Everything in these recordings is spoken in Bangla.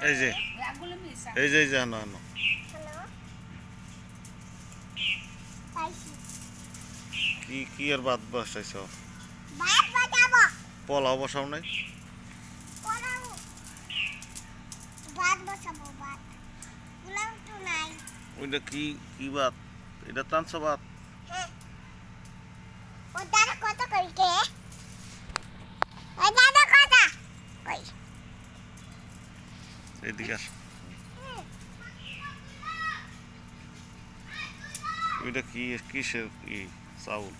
এই যে। এই যে এই যে হ্যালো পাইছি কি কি আর ভাত বসাইছ? পোলাও বসাও নাই? ওইটা কি কি ভাত এটা টানছ ভাত হ্যাঁ ও দাদা কত করি কে ও দাদা কত কই এদিকে আস। ওইটা কি কিসের ই চাউল?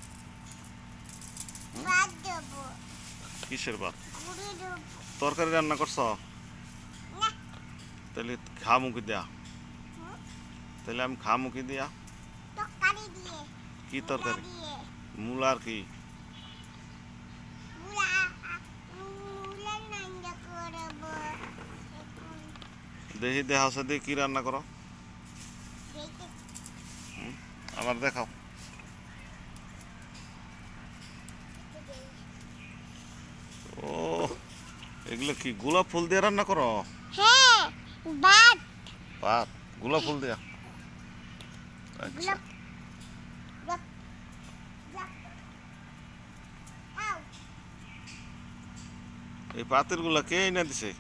কিসের ভাত? তরকারি রান্না করছ? তাহলে খামু কি দেয়া? তাহলে আমি খামু কি দিয়া। কি তরকারি? দিয়ে। মূলা আর কি? দেখি দেহা আছে দিয়ে কি রান্না করো? আমার দেখাও। ও এগুলো কি গোলাপ ফুল দিয়ে রান্না করো হ্যাঁ ভাত। ভাত গোলাপ ফুল দিয়া। আচ্ছা। এই পাতিলগুলা কে এনে দিছে?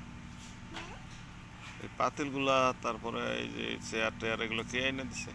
এই পাতিলগুলা তারপরে এই যে চেয়ার টেয়ার এগুলো কে এনে দিছে?